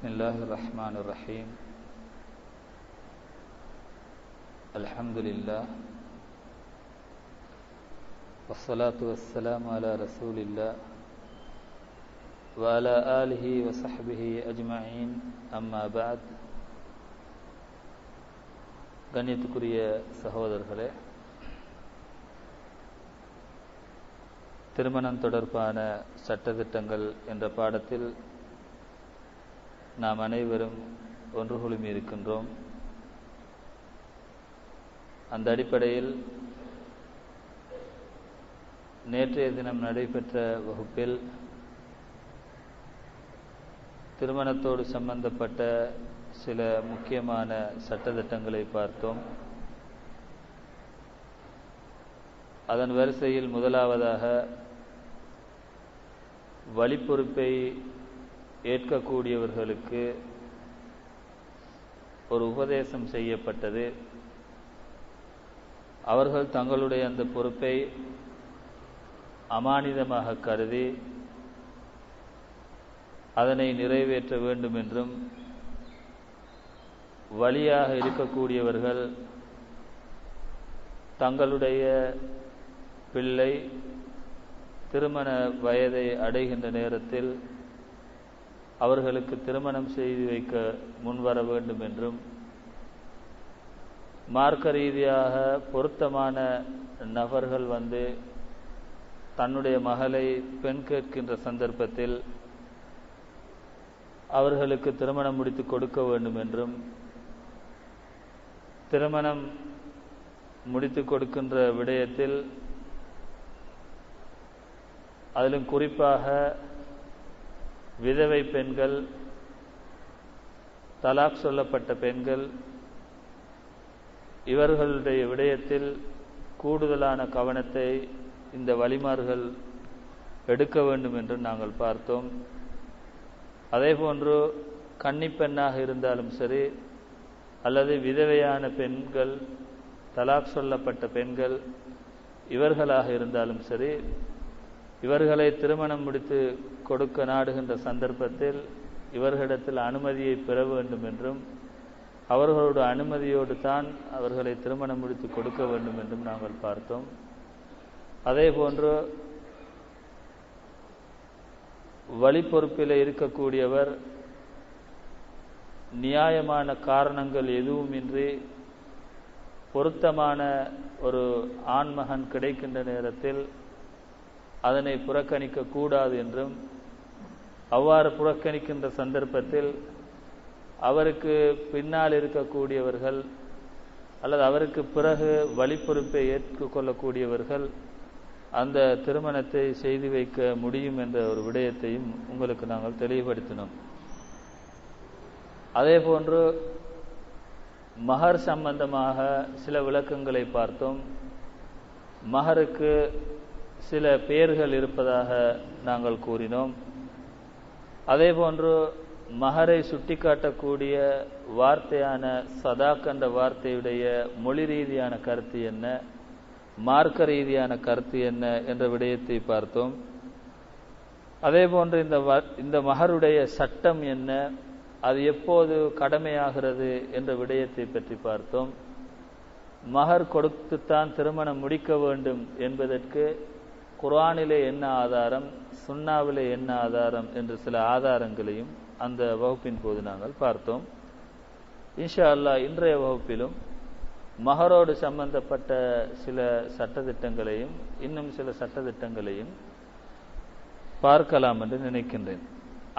بسم الله الرحمن الرحيم الحمد لله والصلاة والسلام على رسول الله وعلى آله وصحبه أجمعين أما بعد கண்ணியத்துக்குரிய சகோதரர்களே திருமணம் தொடர்பான சட்டத்திட்டங்கள் என்ற பாடத்தில் நாம் அனைவரும் ஒன்று குழுமி இருக்கின்றோம். அந்த அடிப்படையில் நேற்றைய தினம் நடைபெற்ற வகுப்பில் திருமணத்தோடு சம்பந்தப்பட்ட சில முக்கியமான சட்டத்திட்டங்களை பார்த்தோம். அதன் வரிசையில் முதலாவதாக வழிப்பொறுப்பை ஏற்கக்கூடியவர்களுக்கு ஒரு உபதேசம் செய்யப்பட்டது. அவர்கள் தங்களுடைய அந்த பொறுப்பை அமானிதமாக கருதி அதனை நிறைவேற்ற வேண்டும் என்றும் வழியாக இருக்கக்கூடியவர்கள் தங்களுடைய பிள்ளை திருமண வயதை அடைகின்ற நேரத்தில் அவர்களுக்கு திருமணம் செய்து வைக்க முன்வர வேண்டும் என்றும் மார்க்க ரீதியாக பொருத்தமான நபர்கள் வந்து தன்னுடைய மகளை பெண் கேட்கின்ற சந்தர்ப்பத்தில் அவர்களுக்கு திருமணம் முடித்து கொடுக்க வேண்டும் என்றும் திருமணம் முடித்து கொடுக்கின்ற விடயத்தில் அதிலும் குறிப்பாக விதவை பெண்கள் தலாக் சொல்லப்பட்ட பெண்கள் இவர்களுடைய விடயத்தில் கூடுதலான கவனத்தை இந்த வழிமார்கள் எடுக்க வேண்டும் என்று நாங்கள் பார்த்தோம். அதேபோன்று கன்னிப்பெண்ணாக இருந்தாலும் சரி அல்லது விதவையான பெண்கள் தலாக் சொல்லப்பட்ட பெண்கள் இவர்களாக இருந்தாலும் சரி இவர்களை திருமணம் முடித்து கொடுக்க நாடுகின்ற சந்தர்ப்பத்தில் இவர்களிடத்தில் அனுமதியை பெற வேண்டும் என்றும் அவர்களோட அனுமதியோடு தான் அவர்களை திருமணம் முடித்து கொடுக்க வேண்டும் என்றும் நாங்கள் பார்த்தோம். அதே போன்று வழி பொறுப்பில் இருக்கக்கூடியவர் நியாயமான காரணங்கள் எதுவுமின்றி பொருத்தமான ஒரு ஆண்மகன் கிடைக்கின்ற நேரத்தில் அதனை புறக்கணிக்க கூடாது என்றும் அவ்வாறு புறக்கணிக்கின்ற சந்தர்ப்பத்தில் அவருக்கு பின்னால் இருக்கக்கூடியவர்கள் அல்லது அவருக்கு பிறகு வழிப்பொறுப்பை ஏற்றுக்கொள்ளக்கூடியவர்கள் அந்த திருமணத்தை செய்து வைக்க முடியும் என்ற ஒரு விடயத்தையும் உங்களுக்கு நாங்கள் தெளிவுபடுத்தினோம். அதே போன்று மகர் சம்பந்தமாக சில விளக்கங்களை பார்த்தோம். மகருக்கு சில பெயர்கள் இருப்பதாக நாங்கள் கூறினோம். அதே போன்று மகரை சுட்டிக்காட்டக்கூடிய வார்த்தையான சதாக் என்ற வார்த்தையுடைய மொழி ரீதியான கருத்து என்ன? மார்க்க ரீதியான கருத்து என்ன? என்ற விடயத்தை பார்த்தோம். அதே போன்று இந்த இந்த மகருடைய சட்டம் என்ன? அது எப்போது கடமையாகிறது என்ற விடயத்தை பற்றி பார்த்தோம். மகர் கொடுத்துத்தான் திருமணம் முடிக்க வேண்டும் என்பதற்கு குரானிலே என்ன ஆதாரம் சுண்ணாவிலே என்ன ஆதாரம் என்று சில ஆதாரங்களையும் அந்த வகுப்பின் போது நாங்கள் பார்த்தோம். இன்ஷா அல்லா இன்றைய வகுப்பிலும் மகரோடு சம்பந்தப்பட்ட சில சட்டத்திட்டங்களையும் இன்னும் சில சட்டத்திட்டங்களையும் பார்க்கலாம் என்று நினைக்கின்றேன்.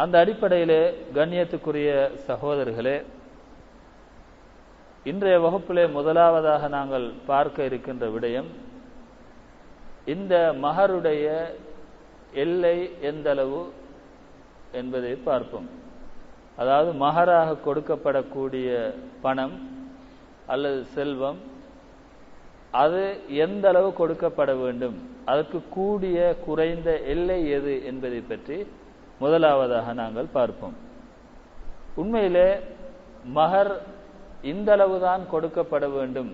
அந்த அடிப்படையிலே கண்ணியத்துக்குரிய சகோதரர்களே இன்றைய வகுப்பிலே முதலாவதாக நாங்கள் பார்க்க இருக்கின்ற விடயம் இந்த மகருடைய எல்லை எந்த அளவு என்பதை பார்ப்போம். அதாவது மகராக கொடுக்கப்படக்கூடிய பணம் அல்லது செல்வம் அது எந்த அளவு கொடுக்கப்பட வேண்டும் அதற்கு கூடிய குறைந்த எல்லை எது என்பதை பற்றி முதலாவதாக நாங்கள் பார்ப்போம். உண்மையிலே மகர் இந்த அளவுதான் கொடுக்கப்பட வேண்டும்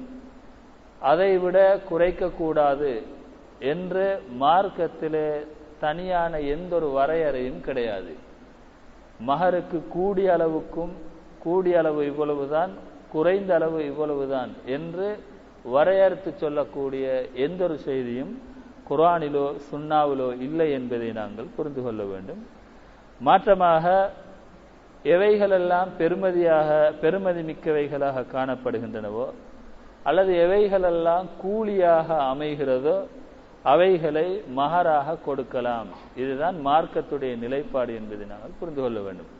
அதை விட குறைக்கக்கூடாது என்று மார்க்கத்திலே தனியான எந்த ஒரு வரையறையும் கிடையாது. மகருக்கு கூடிய அளவுக்கும் கூடிய அளவு இவ்வளவுதான் குறைந்த அளவு இவ்வளவுதான் என்று வரையறுத்து சொல்லக்கூடிய எந்த ஒரு செய்தியும் குரானிலோ சுண்ணாவிலோ இல்லை என்பதை நாங்கள் புரிந்து கொள்ள வேண்டும். மாற்றமாக எவைகளெல்லாம் பெருமதியாக பெருமதி மிக்கவைகளாக காணப்படுகின்றனவோ அல்லது எவைகளெல்லாம் கூலியாக அமைகிறதோ அவைகளை மகராக கொடுக்கலாம். இதுதான் மார்க்கத்துடைய நிலைப்பாடு என்பதை நாங்கள் புரிந்து கொள்ள வேண்டும்.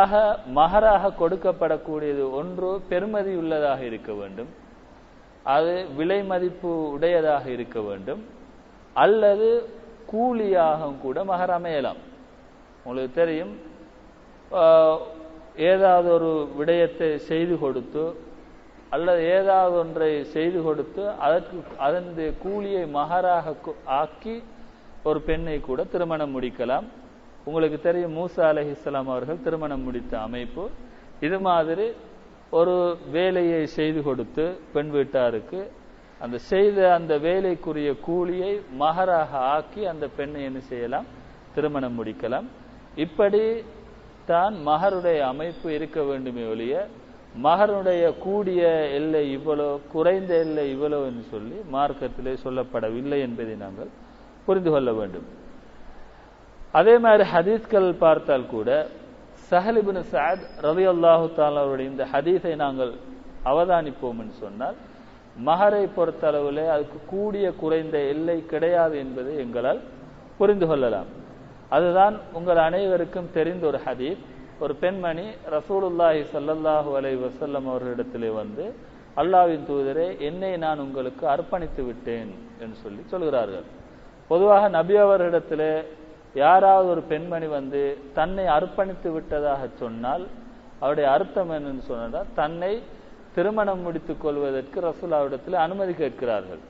ஆக மகராக கொடுக்கப்படக்கூடியது ஒன்று பெருமதி உள்ளதாக இருக்க வேண்டும். அது விலை மதிப்பு உடையதாக இருக்க வேண்டும். அல்லது கூலியாக கூட மகர் அமையலாம். உங்களுக்கு தெரியும் ஏதாவது ஒரு விடயத்தை செய்து கொடுத்து அல்லது ஏதாவது ஒன்றை செய்து கொடுத்து அதற்கு அதன் கூலியை மகராக ஆக்கி ஒரு பெண்ணை கூட திருமணம் முடிக்கலாம். உங்களுக்கு தெரியும் மூசா அலஹி இஸ்லாம் அவர்கள் திருமணம் முடித்த அமைப்பு. இது மாதிரி ஒரு வேலையை செய்து கொடுத்து பெண் வீட்டாருக்கு அந்த செய்த அந்த வேலைக்குரிய கூலியை மகராக ஆக்கி அந்த பெண்ணை என்ன செய்யலாம்? திருமணம் முடிக்கலாம். இப்படி தான் மகருடைய அமைப்பு இருக்க வேண்டுமே ஒழிய மகனுடைய கூடிய எல்லை இவ்வளோ குறைந்த எல்லை இவ்வளோ என்று சொல்லி மார்க்கத்திலே சொல்லப்படவில்லை என்பதை நாங்கள் புரிந்து கொள்ள வேண்டும். அதே மாதிரி ஹதீஸ்கள் பார்த்தால் கூட சஹலிபின் சாத் ரவி அல்லாஹு அவருடைய இந்த ஹதீஸை நாங்கள் அவதானிப்போம் என்று சொன்னால் மகரை பொறுத்தளவில் அதுக்கு கூடிய குறைந்த எல்லை கிடையாது என்பதை எங்களால் புரிந்து கொள்ளலாம். அதுதான் உங்கள் அனைவருக்கும் தெரிந்த ஒரு ஹதீஸ். ஒரு பெண்மணி ரசூலுல்லாஹி சல்லல்லாஹு அலை வசல்லம் அவர்களிடத்திலே வந்து அல்லாவின் தூதரே என்னை நான் உங்களுக்கு அர்ப்பணித்து விட்டேன் என்று சொல்லி சொல்கிறார்கள். பொதுவாக நபி அவர்களிடத்திலே யாராவது ஒரு பெண்மணி வந்து தன்னை அர்ப்பணித்து விட்டதாக சொன்னால் அவருடைய அர்த்தம் என்னன்னு சொன்னால் தன்னை திருமணம் முடித்துக் கொள்வதற்கு ரசூலாவிடத்தில் அனுமதி கேட்கிறார்கள்.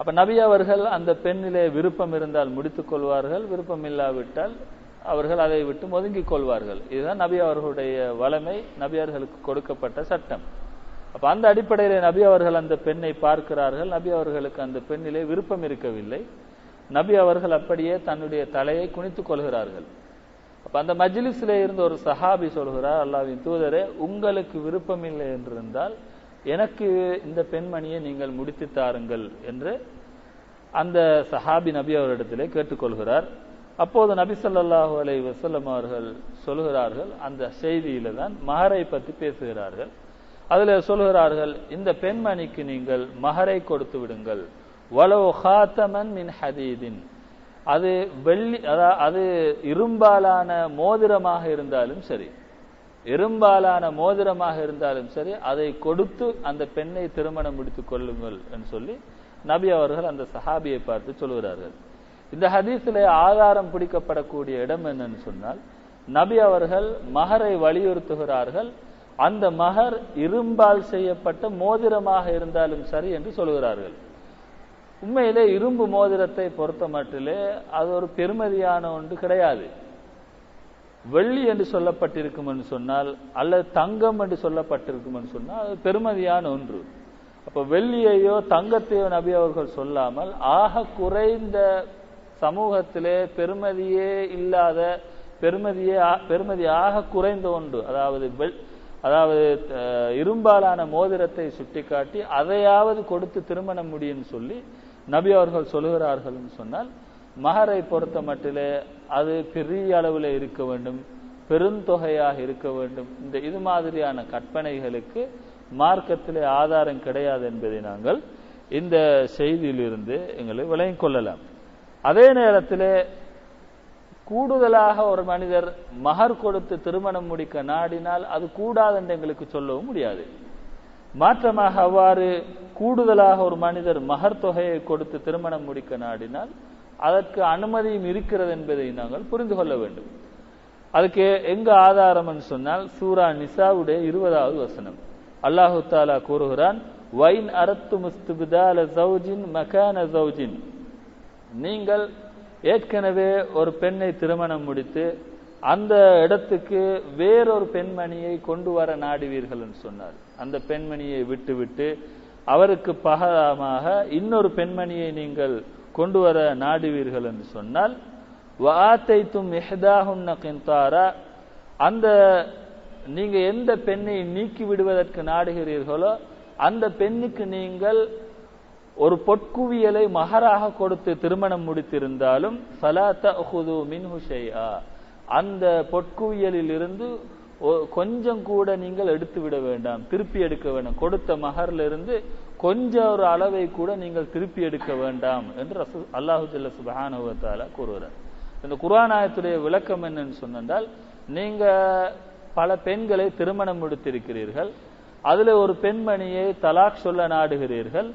அப்ப நபி அவர்கள் அந்த பெண்ணிலே விருப்பம் இருந்தால் முடித்துக் கொள்வார்கள் விருப்பம் இல்லாவிட்டால் அவர்கள் அதை விட்டு ஒதுங்கிக் கொள்வார்கள். இதுதான் நபி அவர்களுடைய வளமை நபி அவர்களுக்கு கொடுக்கப்பட்ட சட்டம். அப்ப அந்த அடிப்படையில் நபி அவர்கள் அந்த பெண்ணை பார்க்கிறார்கள். நபி அவர்களுக்கு அந்த பெண்ணிலே விருப்பம் இருக்கவில்லை. நபி அவர்கள் அப்படியே தன்னுடைய தலையை குனித்துக் கொள்கிறார்கள். அப்ப அந்த மஜ்லிஸில் இருந்து ஒரு சஹாபி சொல்கிறார் அல்லாவின் தூதரே உங்களுக்கு விருப்பம் இல்லை என்றிருந்தால் எனக்கு இந்த பெண்மணியை நீங்கள் முடித்து தாருங்கள் என்று அந்த சஹாபி நபி அவரிடத்திலே கேட்டுக்கொள்கிறார் அப்போது நபி சொல்லாஹு அலை வசல்லம் அவர்கள் சொல்கிறார்கள் அந்த செய்தியில தான் மகரை பற்றி பேசுகிறார்கள். அதில் சொல்கிறார்கள் இந்த பெண்மணிக்கு நீங்கள் மகரை கொடுத்து விடுங்கள். வலோ ஹாத்தமன் மின் ஹதீதின். அது வெள்ளி அது இரும்பாலான மோதிரமாக இருந்தாலும் சரி இரும்பாலான மோதிரமாக இருந்தாலும் சரி அதை கொடுத்து அந்த பெண்ணை திருமணம் முடித்துக் கொள்ளுங்கள் என்று சொல்லி நபி அவர்கள் அந்த சஹாபியை பார்த்து சொல்கிறார்கள் இந்த ஹதீஸில் ஆதாரம் பிடிக்கப்படக்கூடிய இடம் என்னன்னு சொன்னால் நபி அவர்கள் மகரை வலியுறுத்துகிறார்கள். அந்த மகர் இரும்பால் செய்யப்பட்ட மோதிரமாக இருந்தாலும் சரி என்று சொல்கிறார்கள். உண்மையிலே இரும்பு மோதிரத்தை பொறுத்த மட்டிலே அது ஒரு பெருமதியான ஒன்று கிடையாது. வெள்ளி என்று சொல்லப்பட்டிருக்கும் என்று சொன்னால் அல்லது தங்கம் என்று சொல்லப்பட்டிருக்கும் என்று சொன்னால் அது பெருமதியான ஒன்று. அப்போ வெள்ளியையோ தங்கத்தையோ நபி அவர்கள் சொல்லாமல் ஆக குறைந்த சமூகத்திலே பெருமதியே இல்லாத பெருமதியே பெருமதி ஆக குறைந்த ஒன்று. அதாவது அதாவது இரும்பாலான மோதிரத்தை சுட்டிக்காட்டி அதையாவது கொடுத்து திருமணம் முடியும் சொல்லி நபி அவர்கள் சொல்லுகிறார்கள் சொன்னால் மகரை பொறுத்த மட்டிலே அது பெரிய அளவில் இருக்க வேண்டும் பெருந்தொகையாக இருக்க வேண்டும். இந்த இது மாதிரியான கற்பனைகளுக்கு மார்க்கத்திலே ஆதாரம் கிடையாது என்பதை நாங்கள் இந்த செய்தியிலிருந்து எங்களை விளங்கிக் கொள்ளலாம். அதே நேரத்தில் கூடுதலாக ஒரு மனிதர் மகர் கொடுத்து திருமணம் முடிக்க நாடினால் அது கூடாது என்று எங்களுக்கு சொல்லவும் முடியாது. மாற்றமாக அவ்வாறு கூடுதலாக ஒரு மனிதர் மகர் தொகையை கொடுத்து திருமணம் முடிக்க நாடினால் அதற்கு அனுமதியும் இருக்கிறது என்பதை நாங்கள் புரிந்து கொள்ள வேண்டும். அதுக்கு எங்க ஆதாரம் சொன்னால் சூரா நிசாவுடைய இருபதாவது வசனம். அல்லாஹு தாலா கூறுகிறான் வைன் அரத்து முஸ்துபிதால ஜவுஜின் மகான ஜவுஜின் நீங்கள் ஏற்கனவே ஒரு பெண்ணை திருமணம் முடித்து அந்த இடத்துக்கு வேறொரு பெண்மணியை கொண்டு வர நாடுவீர்கள் சொன்னார். அந்த பெண்மணியை விட்டுவிட்டு அவருக்கு பகரமாக இன்னொரு பெண்மணியை நீங்கள் கொண்டு வர நாடுவீர்கள் என்று சொன்னால் வாத்தைத்தும் இஹ்தாஹுன்ன கிந்தாரா அந்த நீங்க எந்த பெண்ணை நீக்கி விடுவதற்கு நாடுகிறீர்களோ அந்த பெண்ணுக்கு நீங்கள் ஒரு பொற்குவியலை மகராக கொடுத்து திருமணம் முடித்திருந்தாலும் அந்த பொற்குவியலில் இருந்து ஒ- கொஞ்சம் கூட நீங்கள் எடுத்து விட வேண்டாம் திருப்பி எடுக்க வேண்டாம். கொடுத்த மகர்ல இருந்து கொஞ்சம் ஒரு அளவை கூட நீங்கள் திருப்பி எடுக்க வேண்டாம் என்று ரசூ அல்லாஹு சுபஹானுவத்தால கூறுகிறார். இந்த குரானாயத்துடைய விளக்கம் என்னன்னு சொன்னால் நீங்க பல பெண்களை திருமணம் முடித்திருக்கிறீர்கள் அதுல ஒரு பெண்மணியை தலாக் சொல்ல நாடுகிறீர்கள்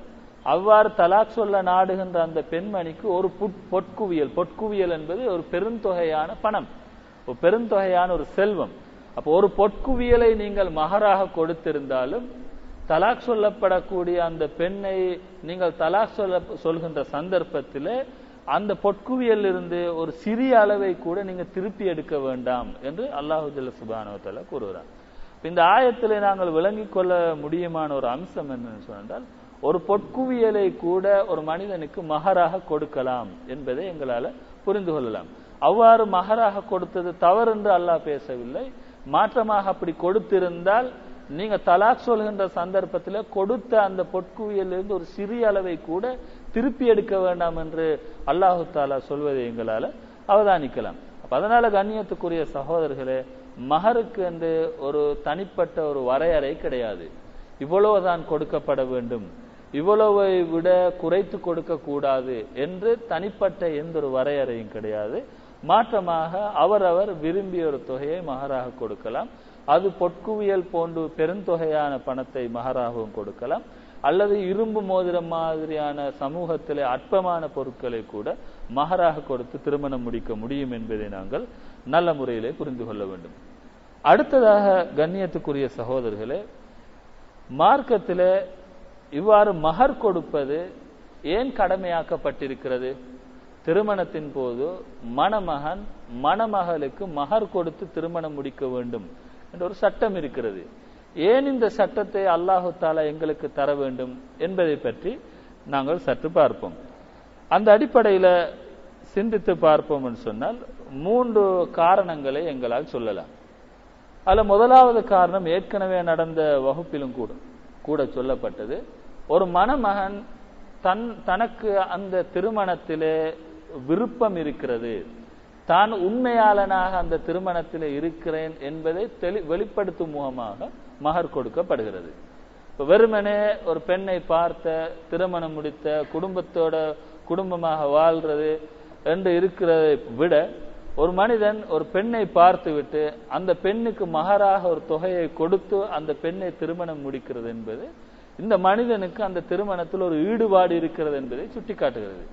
அவ்வாறு தலாக் சொல்ல நாடுகின்ற அந்த பெண்மணிக்கு ஒரு பொற்குவியல். பொற்குவியல் என்பது ஒரு பெருந்தொகையான பணம். ஒரு பெருந்தொகையான ஒரு செல்வம். அப்போ ஒரு பொற்குவியலை நீங்கள் மகராக கொடுத்திருந்தாலும் தலாக் சொல்லப்படக்கூடிய அந்த பெண்ணை நீங்கள் தலாக் சொல்ல சொல்கின்ற சந்தர்ப்பத்தில் அந்த பொற்குவியல் இருந்து ஒரு சிறிய அளவை கூட நீங்க திருப்பி எடுக்க வேண்டாம் என்று அல்லாஹு சுபானவத்தில் கூறுகிறார் இந்த ஆயத்தில் நாங்கள் விளங்கிக் கொள்ள முடியுமான ஒரு அம்சம் என்னன்னு சொன்னால் ஒரு பொற்குவியலை கூட ஒரு மனிதனுக்கு மகராக கொடுக்கலாம் என்பதை எங்களால புரிந்து கொள்ளலாம். அவ்வாறு மகராக கொடுத்தது தவறு என்று அல்லாஹ் பேசவில்லை. மாற்றமாக அப்படி கொடுத்திருந்தால் நீங்க தலாக் சொல்கின்ற சந்தர்ப்பத்தில் கொடுத்த அந்த பொற்குவியலிருந்து ஒரு சிறிய அளவை கூட திருப்பி எடுக்க வேண்டாம் என்று அல்லாஹு தாலா சொல்வதை எங்களால அவதானிக்கலாம். அப்ப அதனால கண்ணியத்துக்குரிய சகோதரர்களே மகருக்கு என்று ஒரு தனிப்பட்ட ஒரு வரையறை கிடையாது. இவ்வளவுதான் கொடுக்கப்பட வேண்டும். இவ்வளவை விட குறைத்து கொடுக்க கூடாது என்று தனிப்பட்ட எந்த ஒரு வரையறையும் கிடையாது. மாற்றமாக அவரவர் விரும்பிய ஒரு தொகையை மகராக கொடுக்கலாம். அது பொற்குவியல் போன்று பெருந்தொகையான பணத்தை மகராகவும் கொடுக்கலாம். அல்லது இரும்பு மோதிரம் மாதிரியான சமூகத்திலே அற்பமான பொருட்களை கூட மகராக கொடுத்து திருமணம் முடிக்க முடியும் என்பதை நாங்கள் நல்ல முறையிலே புரிந்து கொள்ள வேண்டும். அடுத்ததாக கண்ணியத்துக்குரிய சகோதரர்களே மார்க்கத்திலே இவ்வாறு மகர் கொடுப்பது ஏன் கடமையாக்கப்பட்டிருக்கிறது? திருமணத்தின் போது மணமகன் மணமகளுக்கு மகர் கொடுத்து திருமணம் முடிக்க வேண்டும் என்ற ஒரு சட்டம் இருக்கிறது. ஏன் இந்த சட்டத்தை அல்லாஹு தாலா எங்களுக்கு தர வேண்டும் என்பதை பற்றி நாங்கள் சற்று பார்ப்போம். அந்த அடிப்படையில் சிந்தித்து பார்ப்போம் என்று சொன்னால் மூன்று காரணங்களை எங்களால் சொல்லலாம். அதில் முதலாவது காரணம் ஏற்கனவே நடந்த வகுப்பிலும் கூட கூட சொல்லப்பட்டது. ஒரு மணமகன் தன் தனக்கு அந்த திருமணத்திலே விருப்பம் இருக்கிறது. தான் உண்மையாளனாக அந்த திருமணத்திலே இருக்கிறேன் என்பதை தெளி வெளிப்படுத்தும் முகமாக மகர் கொடுக்கப்படுகிறது. இப்போ வெறுமனே ஒரு பெண்ணை பார்த்த திருமணம் முடித்த குடும்பத்தோட குடும்பமாக வாழ்றது என்று இருக்கிறதை விட ஒரு மனிதன் ஒரு பெண்ணை பார்த்துவிட்டு அந்த பெண்ணுக்கு மகராக ஒரு தொகையை கொடுத்து அந்த பெண்ணை திருமணம் முடிக்கிறது என்பது இந்த மனிதனுக்கு அந்த திருமணத்தில் ஒரு ஈடுபாடு இருக்கிறது என்பதை சுட்டிக்காட்டுகிறது.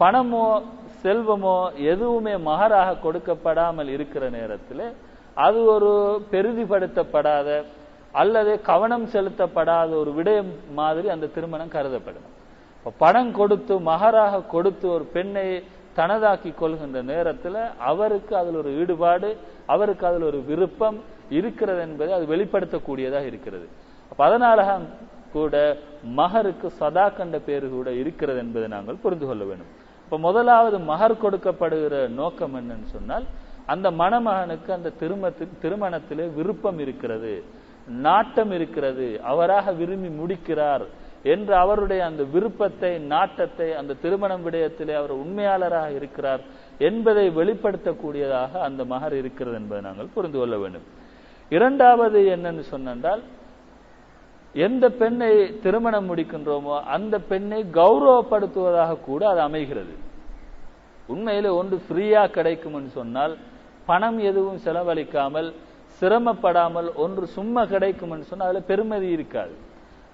பணமோ செல்வமோ எதுவுமே மகராக கொடுக்கப்படாமல் இருக்கிற நேரத்தில் அது ஒரு பெருதிப்படுத்தப்படாத அல்லது கவனம் செலுத்தப்படாத ஒரு விடயம் மாதிரி அந்த திருமணம் கருதப்படும். இப்போ பணம் கொடுத்து மகராக கொடுத்து ஒரு பெண்ணை தனதாக்கி கொள்கின்ற நேரத்தில் அவருக்கு அதில் ஒரு ஈடுபாடு அவருக்கு அதில் ஒரு விருப்பம் இருக்கிறது என்பதை அது வெளிப்படுத்தக்கூடியதாக இருக்கிறது. அப்ப அதனால கூட மகருக்கு சதா கண்ட பேரு கூட இருக்கிறது என்பதை நாங்கள் புரிந்து கொள்ள வேண்டும். இப்ப முதலாவது மகர் கொடுக்கப்படுகிற நோக்கம் என்னன்னு சொன்னால் அந்த மணமகனுக்கு அந்த திருமணத்தில் திருமணத்திலே விருப்பம் இருக்கிறது நாட்டம் இருக்கிறது அவராக விரும்பி முடிக்கிறார் என்று அவருடைய அந்த விருப்பத்தை நாட்டத்தை அந்த திருமணம் விடயத்திலே அவர் உண்மையாளராக இருக்கிறார் என்பதை வெளிப்படுத்தக்கூடியதாக அந்த மகர் இருக்கிறது என்பதை நாங்கள் புரிந்து கொள்ள வேண்டும். இரண்டாவது என்னன்னு சொன்னால் எந்த பெண்ணை திருமணம் முடிக்கின்றோமோ அந்த பெண்ணை கௌரவப்படுத்துவதாக கூட அது அமைகிறது. உண்மையில ஒன்று ஃப்ரீயா கிடைக்கும்னு சொன்னால் பணம் எதுவும் செலவழிக்காமல் சிரமப்படாமல் ஒன்று சும்மா கிடைக்கும்னு சொன்னால் அதுல பெருமதி இருக்காது.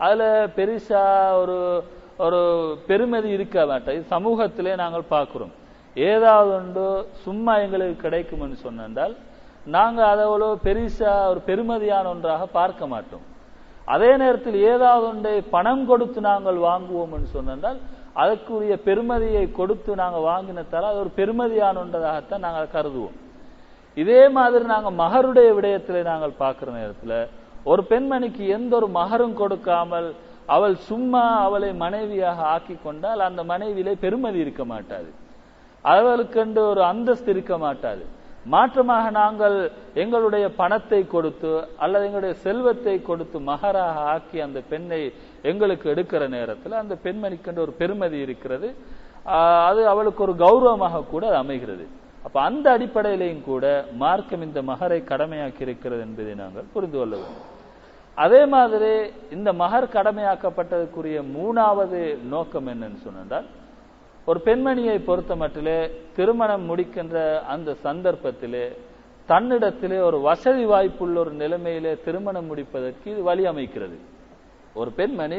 அதுல பெருசா ஒரு ஒரு பெருமதி இருக்க மாட்டேன் இது சமூகத்திலே நாங்கள் பார்க்கிறோம். ஏதாவது ஒன்று சும்மா எங்களுக்கு கிடைக்கும்னு சொன்னால் நாங்கள் அதை அவ்வளோ பெருசா ஒரு பெருமதியான ஒன்றாக பார்க்க மாட்டோம். அதே நேரத்தில் ஏதாவது ஒன்றை பணம் கொடுத்து நாங்கள் வாங்குவோம் என்று சொன்னால் அதற்குரிய பெருமதியை கொடுத்து நாங்கள் வாங்கினத்தால் அது ஒரு பெருமதியான ஒன்றதாகத்தான் நாங்கள் கருதுவோம். இதே மாதிரி நாங்கள் மகருடைய விடயத்தில் நாங்கள் பார்க்குற நேரத்தில் ஒரு பெண்மணிக்கு எந்த ஒரு மகரும் கொடுக்காமல் அவள் சும்மா அவளை மனைவியாக ஆக்கி கொண்டால் அந்த மனைவியிலே பெருமதி இருக்க மாட்டாது. அவளுக்கென்று ஒரு அந்தஸ்து இருக்க மாட்டாது. மாற்றமாக நாங்கள் எங்களுடைய பணத்தை கொடுத்து அல்லது எங்களுடைய செல்வத்தை கொடுத்து மகராக ஆக்கி அந்த பெண்ணை எங்களுக்கு எடுக்கிற நேரத்தில் அந்த பெண்மணிக்கென்று ஒரு பெருமதி இருக்கிறது. அது அவளுக்கு ஒரு கௌரவமாக கூட அது அமைகிறது. அப்ப அந்த அடிப்படையிலையும் கூட மார்க்கம் இந்த மகரை கடமையாக்கி இருக்கிறது என்பதை நாங்கள் புரிந்து கொள்ள வேண்டும். அதே மாதிரி இந்த மகர் கடமையாக்கப்பட்டதுக்குரிய மூணாவது நோக்கம் என்னன்னு சொன்னால் ஒரு பெண்மணியை பொறுத்த மட்டிலே திருமணம் முடிக்கின்ற அந்த சந்தர்ப்பத்திலே தன்னிடத்திலே ஒரு வசதி வாய்ப்புள்ள ஒரு நிலைமையிலே திருமணம் முடிப்பதற்கு இது வழி அமைக்கிறது. ஒரு பெண்மணி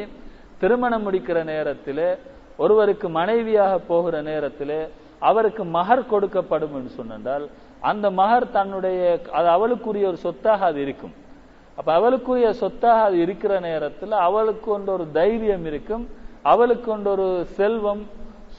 திருமணம் முடிக்கிற நேரத்திலே ஒருவருக்கு மனைவியாக போகிற நேரத்திலே அவருக்கு மகர் கொடுக்கப்படும் என்று சொன்னால் அந்த மகர் தன்னுடைய அது அவளுக்குரிய ஒரு சொத்தாக அது இருக்கும். அப்ப அவளுக்குரிய சொத்தாக அது இருக்கிற நேரத்தில் அவளுக்கு ஒன்று ஒரு தைரியம் இருக்கும் அவளுக்கு கொண்ட ஒரு செல்வம்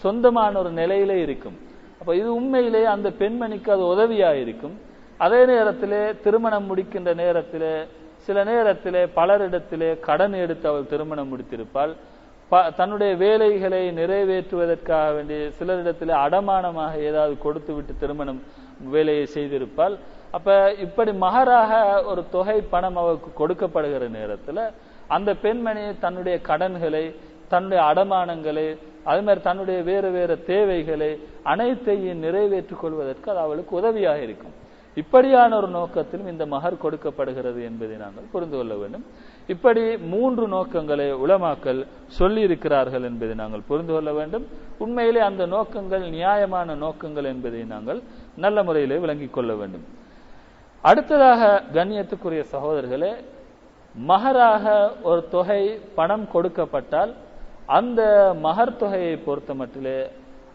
சொந்தமான ஒரு நிலையிலே இருக்கும். அப்ப இது உண்மையிலே அந்த பெண்மணிக்கு அது உதவியா இருக்கும் அதே நேரத்திலே திருமணம் முடிக்கின்ற நேரத்திலே சில நேரத்திலே பலரிடத்திலே கடன் எடுத்து அவள் திருமணம் முடித்திருப்பாள். ப- தன்னுடைய வேலைகளை நிறைவேற்றுவதற்காக வேண்டி சிலரிடத்திலே அடமானமாக ஏதாவது கொடுத்து விட்டு திருமணம் வேலையை செய்திருப்பாள். அப்ப இப்படி மகராக ஒரு தொகை பணம் அவருக்கு கொடுக்கப்படுகிற நேரத்தில் அந்த பெண்மணி தன்னுடைய கடன்களை தன்னுடைய அடமானங்களை அது மாதிரி தன்னுடைய வேறு வேறு தேவைகளை அனைத்தையும் நிறைவேற்றிக் கொள்வதற்கு அது அவளுக்கு உதவியாக இருக்கும். இப்படியான ஒரு நோக்கத்திலும் இந்த மகர் கொடுக்கப்படுகிறது என்பதை நாங்கள் புரிந்து கொள்ள வேண்டும். இப்படி மூன்று நோக்கங்களை உளமாக்கல் சொல்லி இருக்கிறார்கள் என்பதை நாங்கள் புரிந்து கொள்ள வேண்டும். உண்மையிலே அந்த நோக்கங்கள் நியாயமான நோக்கங்கள் என்பதை நாங்கள் நல்ல முறையிலே விளங்கிக் கொள்ள வேண்டும். அடுத்ததாக கண்ணியத்துக்குரிய சகோதரர்களே மகராக ஒரு தொகை பணம் கொடுக்கப்பட்டால் அந்த மகர் தொகையை பொறுத்த மட்டிலே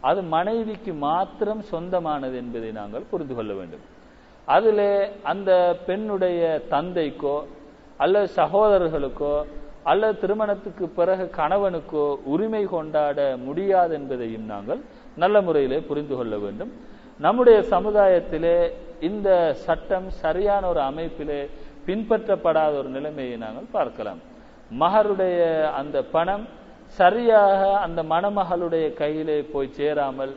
அது மனைவிக்கு மாத்திரம் சொந்தமானது என்பதை நாங்கள் புரிந்து கொள்ள வேண்டும். அதிலே அந்த பெண்ணுடைய தந்தைக்கோ அல்லது சகோதரர்களுக்கோ அல்லது திருமணத்துக்கு பிறகு கணவனுக்கோ உரிமை கொண்டாட முடியாது என்பதையும் நாங்கள் நல்ல முறையிலே புரிந்து கொள்ள வேண்டும். நம்முடைய சமுதாயத்திலே இந்த சட்டம் சரியான ஒரு அமைப்பிலே பின்பற்றப்படாத ஒரு நிலைமையை நாங்கள் பார்க்கலாம். மகருடைய அந்த பணம் சரியாக அந்த மணமகளுடைய கையிலே போய் சேராமல்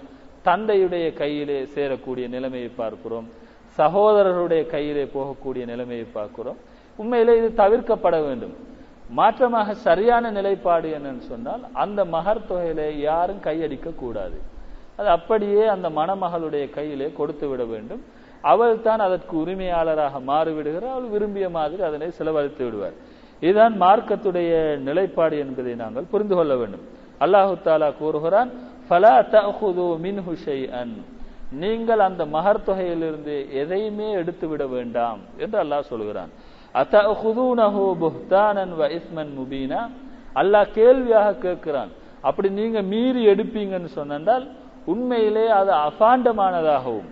தந்தையுடைய கையிலே சேரக்கூடிய நிலைமையை பார்க்கிறோம். சகோதரருடைய கையிலே போகக்கூடிய நிலைமையை பார்க்கிறோம். உண்மையிலே இது தவிர்க்கப்பட வேண்டும். மாற்றமாக சரியான நிலைப்பாடு என்னன்னு சொன்னால் அந்த மகர் தொகையிலே யாரும் கையடிக்க கூடாது. அது அப்படியே அந்த மணமகளுடைய கையிலே கொடுத்து விட வேண்டும். அவள் தான் அதற்கு உரிமையாளராக மாறிவிடுகிறார் அவள் விரும்பிய மாதிரி அதனை செலவழித்து விடுவார். இதுதான் மார்க்கத்துடைய நிலைப்பாடு என்பதை நாங்கள் புரிந்து கொள்ள வேண்டும். அல்லாஹு தாலா கூறுகிறான் நீங்கள் அந்த மகர் தொகையிலிருந்து எதையுமே எடுத்து விட வேண்டாம் என்று அல்லாஹ் சொல்கிறான். முபீனா. அல்லாஹ் கேள்வியாக கேட்கிறான் அப்படி நீங்க மீறி எடுப்பீங்கன்னு சொன்னால் உண்மையிலே அது அசாண்டமானதாகவும்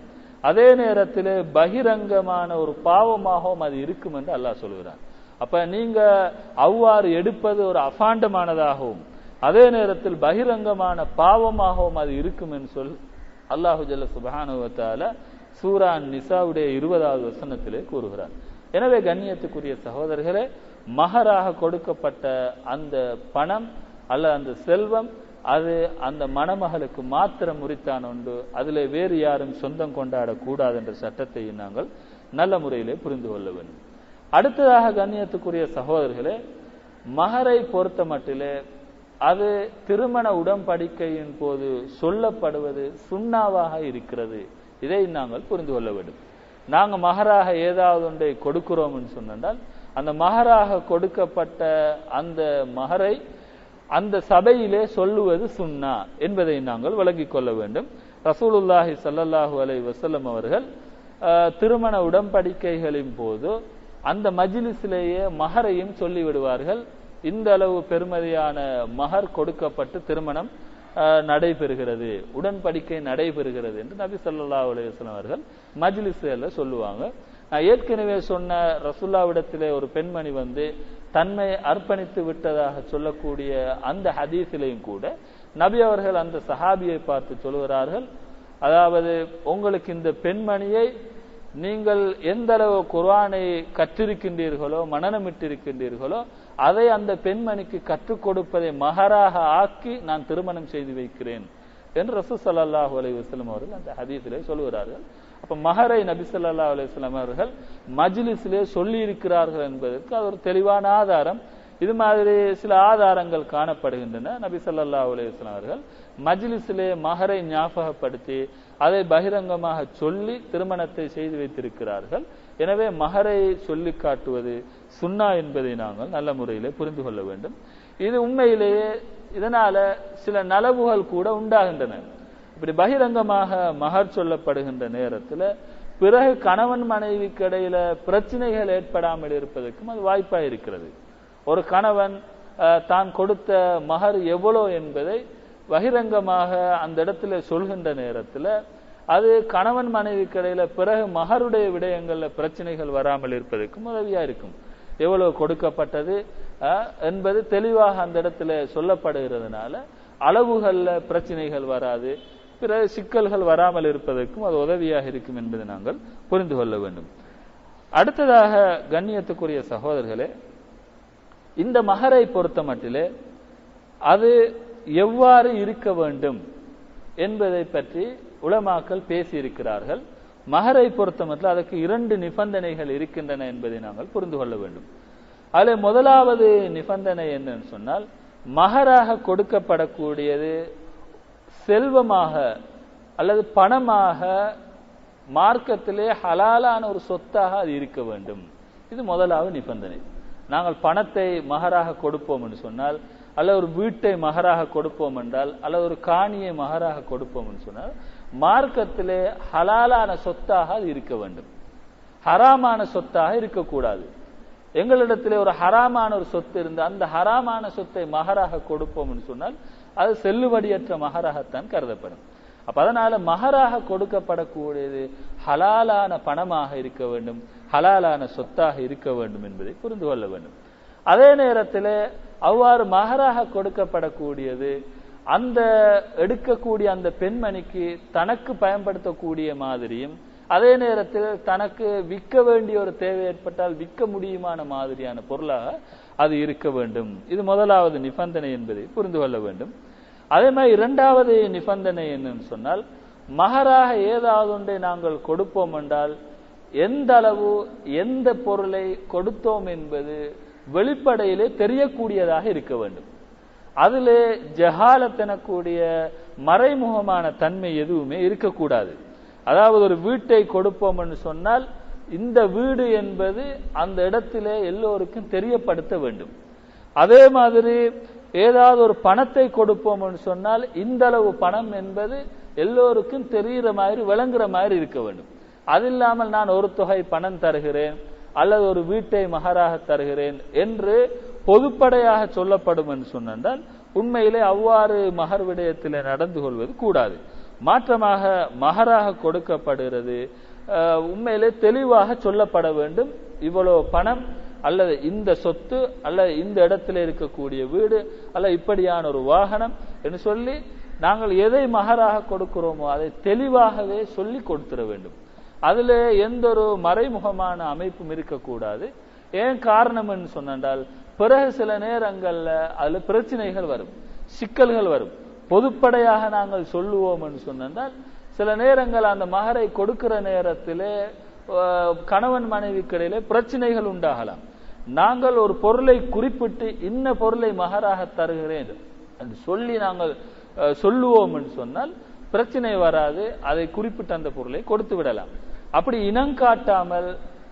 அதே நேரத்தில் பகிரங்கமான ஒரு பாவமாகவும் அது இருக்கும் என்று அல்லாஹ் சொல்கிறான். அப்ப நீங்க அவ்வாறு எடுப்பது ஒரு அசாண்டமானதாகவும் அதே நேரத்தில் பகிரங்கமான பாவமாகவும் அது இருக்கும் என்று சொல் அல்லாஹு ஜல்ல சூரான் சூரா நிசாவுடைய இருபதாவது வசனத்திலே கூறுகிறார். எனவே கண்ணியத்துக்குரிய சகோதரர்களே மகராக கொடுக்கப்பட்ட அந்த பணம் அல்ல அந்த செல்வம் அது அந்த மணமகளுக்கு மாத்திரம் உரித்தான் உண்டு. அதில் வேறு யாரும் சொந்தம் கொண்டாடக்கூடாது என்ற சட்டத்தை நாங்கள் நல்ல முறையிலே புரிந்து கொள்ள வேண்டும். அடுத்ததாக கண்ணியத்துக்குரிய சகோதரர்களே மகரை பொறுத்த மட்டிலே அது திருமண உடன்படிக்கையின் போது சொல்லப்படுவது சுண்ணாவாக இருக்கிறது. இதை நாங்கள் புரிந்து கொள்ள வேண்டும். நாங்கள் மகராக ஏதாவது ஒன்றை கொடுக்கிறோம்னு சொன்னால் அந்த மகராக கொடுக்கப்பட்ட அந்த மகரை அந்த சபையிலே சொல்லுவது சுன்னா என்பதை நாங்கள் விளங்கிக் கொள்ள வேண்டும். ரசூலுல்லாஹி ஸல்லல்லாஹு அலை வசல்லம் அவர்கள் திருமண உடன்படிக்கைகளின் போது அந்த மஜிலிசிலேயே மகரையும் சொல்லிவிடுவார்கள். இந்த அளவு பெருமதியான மகர் கொடுக்கப்பட்டு திருமணம் நடைபெறுகிறது. உடன்படிக்கை நடைபெறுகிறது என்று நபி சல்லா அலைஹி அவர்கள் மஜ்லிஸ்ல சொல்லுவாங்க. நான் ஏற்கனவே சொன்ன ரசுல்லாவிடத்திலே ஒரு பெண்மணி வந்து தன்மை அர்ப்பணித்து விட்டதாக சொல்லக்கூடிய அந்த ஹதீஸிலையும் கூட நபி அவர்கள் அந்த சஹாபியை பார்த்து சொல்கிறார்கள் அதாவது உங்களுக்கு இந்த பெண்மணியை நீங்கள் எந்த அளவு குர்ஆனை கற்றிருக்கின்றீர்களோ மனநமிட்டிருக்கின்றீர்களோ அதை அந்த பெண்மணிக்கு கற்றுக் கொடுப்பதை மகராக ஆக்கி நான் திருமணம் செய்து வைக்கிறேன் என்று ரசூ சல்லாஹூ அலைஹி அவர்கள் அந்த ஹதீஸிலே சொல்கிறார்கள் அப்ப மஹரை நபி சொல்லா அலுவலாம் அவர்கள் மஜ்லிஸிலே சொல்லி இருக்கிறார்கள் என்பதற்கு அது ஒரு தெளிவான ஆதாரம். இது மாதிரி சில ஆதாரங்கள் காணப்படுகின்றன. நபி ஸல்லல்லாஹு அலுவலாம் அவர்கள் மஜ்லிஸிலே மகரை ஞாபகப்படுத்தி அதை பகிரங்கமாக சொல்லி திருமணத்தை செய்து வைத்திருக்கிறார்கள். எனவே மகரை சொல்லி காட்டுவது சுண்ணா என்பதை நாங்கள் நல்ல முறையிலே புரிந்து கொள்ள வேண்டும். இது உண்மையிலேயே இதனால சில நலவுகள் கூட உண்டாகின்றன. இப்படி பகிரங்கமாக மகர் சொல்லப்படுகின்ற நேரத்தில் பிறகு கணவன் மனைவிக்கு இடையில பிரச்சனைகள் ஏற்படாமல் இருப்பதற்கும் அது வாய்ப்பாக இருக்கிறது. ஒரு கணவன் தான் கொடுத்த மகர் எவ்வளோ என்பதை பகிரங்கமாக அந்த இடத்துல சொல்கின்ற நேரத்தில் அது கணவன் மனைவி கடையில் பிறகு மகருடைய விடயங்களில் பிரச்சனைகள் வராமல் இருப்பதற்கும் உதவியாக இருக்கும். எவ்வளவு கொடுக்கப்பட்டது என்பது தெளிவாக அந்த இடத்துல சொல்லப்படுகிறதுனால அளவுகளில் பிரச்சனைகள் வராது பிற சிக்கல்கள் வராமல் இருப்பதற்கும் அது உதவியாக இருக்கும் என்பதை நாங்கள் புரிந்து கொள்ள வேண்டும். அடுத்ததாக கண்ணியத்துக்குரிய சகோதரர்களே இந்த மகரை பொறுத்த மட்டிலே அது எவ்வாறு இருக்க வேண்டும் என்பதை பற்றி உலமாக்கள் பேசியிருக்கிறார்கள். மகரை பொறுத்த மட்டில் அதற்கு இரண்டு நிபந்தனைகள் இருக்கின்றன என்பதை நாங்கள் புரிந்து கொள்ள வேண்டும். அதில் முதலாவது நிபந்தனை என்னன்னு சொன்னால் மகராக கொடுக்கப்படக்கூடியது செல்வமாக அல்லது பணமாக மார்க்கத்திலே ஹலாலான ஒரு சொத்தாக அது இருக்க வேண்டும். இது முதலாவது நிபந்தனை. நாங்கள் பணத்தை மகராக கொடுப்போம் என்று சொன்னால் அல்லது ஒரு வீட்டை மகராக கொடுப்போம் என்றால் அல்லது ஒரு காணியை மகராக கொடுப்போம் என்று சொன்னால் மார்க்கத்திலே ஹலாலான சொத்தாக அது இருக்க வேண்டும். ஹராமான சொத்தாக இருக்கக்கூடாது. எங்களிடத்திலே ஒரு ஹராமான ஒரு சொத்து இருந்து அந்த ஹராமான சொத்தை மகராக கொடுப்போம் என்று சொன்னால் அது செல்லுபடியற்ற மகராகத்தான் கருதப்படும். அப்ப அதனால மகராக கொடுக்கப்படக்கூடியது ஹலாலான பணமாக இருக்க வேண்டும். ஹலாலான சொத்தாக இருக்க வேண்டும் என்பதை புரிந்து கொள்ள வேண்டும். அதே நேரத்தில் அவ்வாறு மகராக கொடுக்கப்படக்கூடியது அந்த எடுக்கக்கூடிய அந்த பெண்மணிக்கு தனக்கு பயன்படுத்தக்கூடிய மாதிரியும் அதே நேரத்தில் தனக்கு விற்க வேண்டிய ஒரு தேவை ஏற்பட்டால் விற்க முடியுமான மாதிரியான பொருளாக அது இருக்க வேண்டும். இது முதலாவது நிபந்தனை என்பதை புரிந்து கொள்ள வேண்டும். அதே மாதிரி இரண்டாவது நிபந்தனை என்னன்னு சொன்னால் மகராக ஏதாவது ஒன்றை நாங்கள் கொடுப்போம் என்றால் எந்த அளவு எந்த பொருளை கொடுத்தோம் என்பது வெளிப்படையிலே தெரியக்கூடியதாக இருக்க வேண்டும். அதிலே ஜஹாலத்தனக்கூடிய மறைமுகமான தன்மை எதுவுமே இருக்கக்கூடாது. அதாவது ஒரு வீட்டை கொடுப்போம்னு சொன்னால் இந்த வீடு என்பது அந்த இடத்திலே எல்லோருக்கும் தெரியப்படுத்த வேண்டும். அதே மாதிரி ஏதாவது ஒரு பணத்தை கொடுப்போம்னு சொன்னால் இந்த அளவு பணம் என்பது எல்லோருக்கும் தெரிகிற மாதிரி விளங்குற மாதிரி இருக்க வேண்டும். அது இல்லாமல் நான் ஒரு தொகை பணம் தருகிறேன் அல்லது ஒரு வீட்டை மகராக தருகிறேன் என்று பொதுப்படையாக சொல்லப்படும் என்று சொன்னால் உண்மையிலே அவ்வாறு மகர் விடயத்தில் நடந்து கொள்வது கூடாது. மாற்றமாக மகராக கொடுக்கப்படுகிறது உண்மையிலே தெளிவாக சொல்லப்பட வேண்டும். இவ்வளோ பணம் அல்லது இந்த சொத்து அல்லது இந்த இடத்துல இருக்கக்கூடிய வீடு அல்ல இப்படியான ஒரு வாகனம் என்று சொல்லி நாங்கள் எதை மகராக கொடுக்கிறோமோ அதை தெளிவாகவே சொல்லி கொடுத்துட வேண்டும். அதுல எந்த ஒரு மறைமுகமான அமைப்பும் இருக்கக்கூடாது. ஏன் காரணம் என்று சொன்னால் பிறகு சில நேரங்கள்ல அதுல பிரச்சனைகள் வரும் சிக்கல்கள் வரும். பொதுப்படையாக நாங்கள் சொல்லுவோம் என்று சொன்னால் சில நேரங்கள் அந்த மகரை கொடுக்கிற நேரத்திலே கணவன் மனைவிக்கிடையில பிரச்சனைகள் உண்டாகலாம். நாங்கள் ஒரு பொருளை குறிப்பிட்டு இன்ன பொருளை மகராக தருகிறேன் என்று சொல்லி நாங்கள் சொல்லுவோம் சொன்னால் பிரச்சனை வராது. அதை குறிப்பிட்ட அந்த பொருளை கொடுத்து விடலாம். அப்படி இனம் காட்டாமல்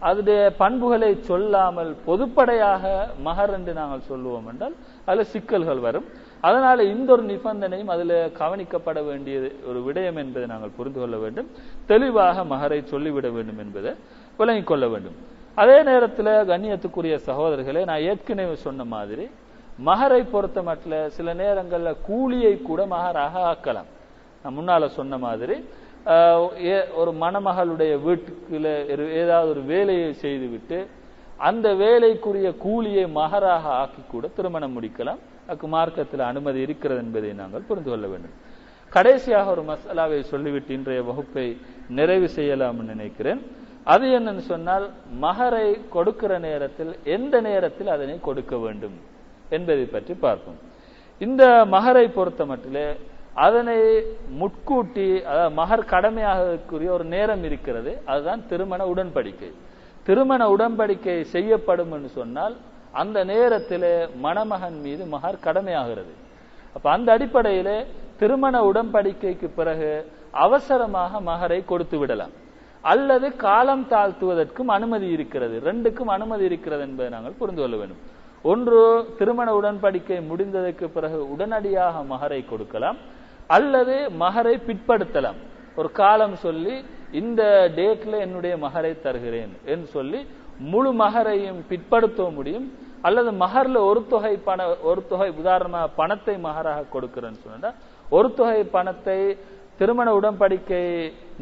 அதனுடைய பண்புகளை சொல்லாமல் பொதுப்படையாக மகர் என்று நாங்கள் சொல்லுவோம் என்றால் அதுல சிக்கல்கள் வரும். அதனால இந்த ஒரு நிபந்தனையும் அதுல கவனிக்கப்பட வேண்டியது ஒரு விடயம் என்பதை நாங்கள் புரிந்து கொள்ள வேண்டும். தெளிவாக மகரை சொல்லிவிட வேண்டும் என்பதை விளங்கிக் கொள்ள வேண்டும். அதே நேரத்தில் கண்ணியத்துக்குரிய சகோதரர்களே நான் ஏற்கனவே சொன்ன மாதிரி மகரை பொறுத்த மட்டும் சில நேரங்களில் கூலியை கூட மகராக ஆக்கலாம். நான் முன்னால சொன்ன மாதிரி ஒரு மணமகளுடைய வீட்டுக்குல ஏதாவது ஒரு வேலையை செய்துவிட்டு அந்த வேலைக்குரிய கூலியை மகராக ஆக்கி கூட திருமணம் முடிக்கலாம். அதுக்கு மார்க்கத்தில் அனுமதி இருக்கிறது என்பதை நாங்கள் புரிந்து கொள்ள வேண்டும். கடைசியாக ஒரு மசாலாவை சொல்லிவிட்டு இன்றைய வகுப்பை நிறைவு செய்யலாம் நினைக்கிறேன். அது என்னன்னு சொன்னால் மகரை கொடுக்கிற நேரத்தில் எந்த நேரத்தில் அதனை கொடுக்க வேண்டும் என்பதை பற்றி பார்ப்போம். இந்த மகரை பொறுத்த மட்டிலே அதனை முட்கூட்டி அதாவது மகர் கடமையாகக்கூடிய ஒரு நேரம் இருக்கிறது. அதுதான் திருமண உடன்படிக்கை. திருமண உடன்படிக்கை செய்யப்படும் என்று சொன்னால் அந்த நேரத்திலே மணமகன் மீது மகர் கடமையாகிறது. அப்ப அந்த அடிப்படையிலே திருமண உடன்படிக்கைக்கு பிறகு அவசரமாக மகரை கொடுத்து விடலாம். அல்லது காலம் தாழ்த்துவதற்கும் அனுமதி இருக்கிறது. ரெண்டுக்கும் அனுமதி இருக்கிறது என்பதை நாங்கள் புரிந்து கொள்ள வேண்டும். ஒன்று திருமண உடன்படிக்கை முடிந்ததற்கு பிறகு உடனடியாக மகரை கொடுக்கலாம். அல்லது மகரை பிற்படுத்தலாம். ஒரு காலம் சொல்லி இந்த டேட்ல என்னுடைய மகரை தருகிறேன் என்று சொல்லி முழு மகரையும் பிற்படுத்த முடியும். அல்லது மகர்ல ஒரு தொகை பண ஒரு தொகை உதாரணமாக பணத்தை மகராக கொடுக்கிறேன்னு சொன்னா ஒரு தொகை பணத்தை திருமண உடன்படிக்கை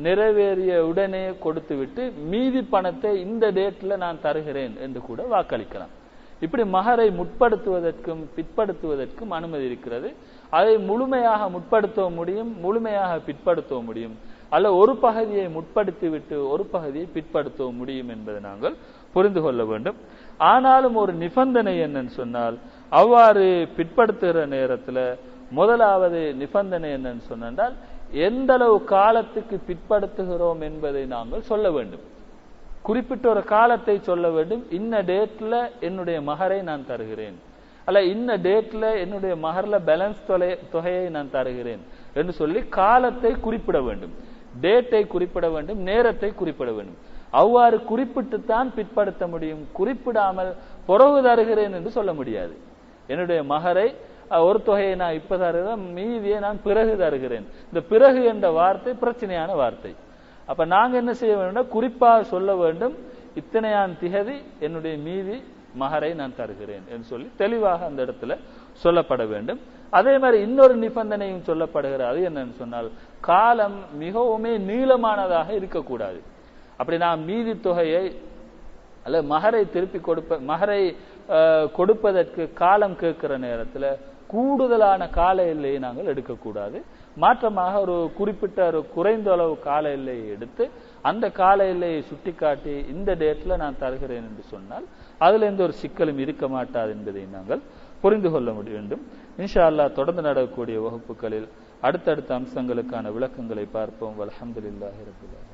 நிறைவேறிய உடனே கொடுத்து விட்டு மீதி பணத்தை இந்த டேட்ல நான் தருகிறேன் என்று கூட வாக்களிக்கலாம். இப்படி மகரை முற்படுத்துவதற்கும் பிற்படுத்துவதற்கும் அனுமதி இருக்கிறது. அதை முழுமையாக முற்படுத்த முடியும் முழுமையாக பிற்படுத்த முடியும். அல்ல ஒரு பகுதியை முற்படுத்திவிட்டு ஒரு பகுதியை பிற்படுத்த முடியும் என்பதை நாங்கள் புரிந்து கொள்ள வேண்டும். ஆனாலும் ஒரு நிபந்தனை என்னன்னு சொன்னால் அவ்வாறு பிற்படுத்துகிற நேரத்தில் முதலாவது நிபந்தனை என்னன்னு சொன்னால் எந்த அளவு காலத்துக்கு பிற்படுத்துகிறோம் என்பதை நாங்கள் சொல்ல வேண்டும். குறிப்பிட்ட ஒரு காலத்தை சொல்ல வேண்டும். இன்ன டேட்ல என்னுடைய மகரை நான் தருகிறேன். அல்ல இன்ன டேட்ல என்னுடைய மகர்ல பேலன்ஸ் தொகையை நான் தருகிறேன் என்று சொல்லி காலத்தை குறிப்பிட வேண்டும். டேட்டை குறிப்பிட வேண்டும் நேரத்தை குறிப்பிட வேண்டும். அவ்வாறு குறிப்பிட்டு தான் பிற்படுத்த முடியும். குறிப்பிடாமல் புறவு தருகிறேன் என்று சொல்ல முடியாது. என்னுடைய மகரை ஒரு தொகையை நான் இப்ப தருகிறேன் மீதியை நான் பிறகு தருகிறேன். இந்த பிறகு என்ற வார்த்தை பிரச்சனையான வார்த்தை. அப்ப நாங்க என்ன செய்ய வேண்டும் குறிப்பாக சொல்ல வேண்டும் இத்தனையான் திகதி என்னுடைய மீதி மகரை நான் தருகிறேன் என்று சொல்லி தெளிவாக அந்த இடத்துல சொல்லப்பட வேண்டும். அதே மாதிரி இன்னொரு நிபந்தனையும் சொல்லப்படுகிறது அது என்னன்னு சொன்னால் காலம் மிகவுமே நீளமானதாக இருக்கக்கூடாது. அப்படி நான் மீதி தொகையை அல்ல மகரை திருப்பி கொடுப்ப மகரை கொடுப்பதற்கு காலம் கேட்கிற நேரத்தில் கூடுதலான கால எல்லையை நாங்கள் எடுக்கக்கூடாது. மாற்றமாக ஒரு குறிப்பிட்ட ஒரு குறைந்த அளவு கால எல்லையை எடுத்து அந்த கால எல்லையை சுட்டிக்காட்டி இந்த டேட்ல நான் தருகிறேன் என்று சொன்னால் அதுல எந்த ஒரு சிக்கலும் இருக்க மாட்டாது என்பதை நாங்கள் புரிந்து கொள்ள வேண்டும். இன்ஷா அல்லா தொடர்ந்து நடக்கக்கூடிய வகுப்புகளில் அடுத்தடுத்த அம்சங்களுக்கான விளக்கங்களை பார்ப்போம். அலமதுல்லாஹி ரபுல்லாஹி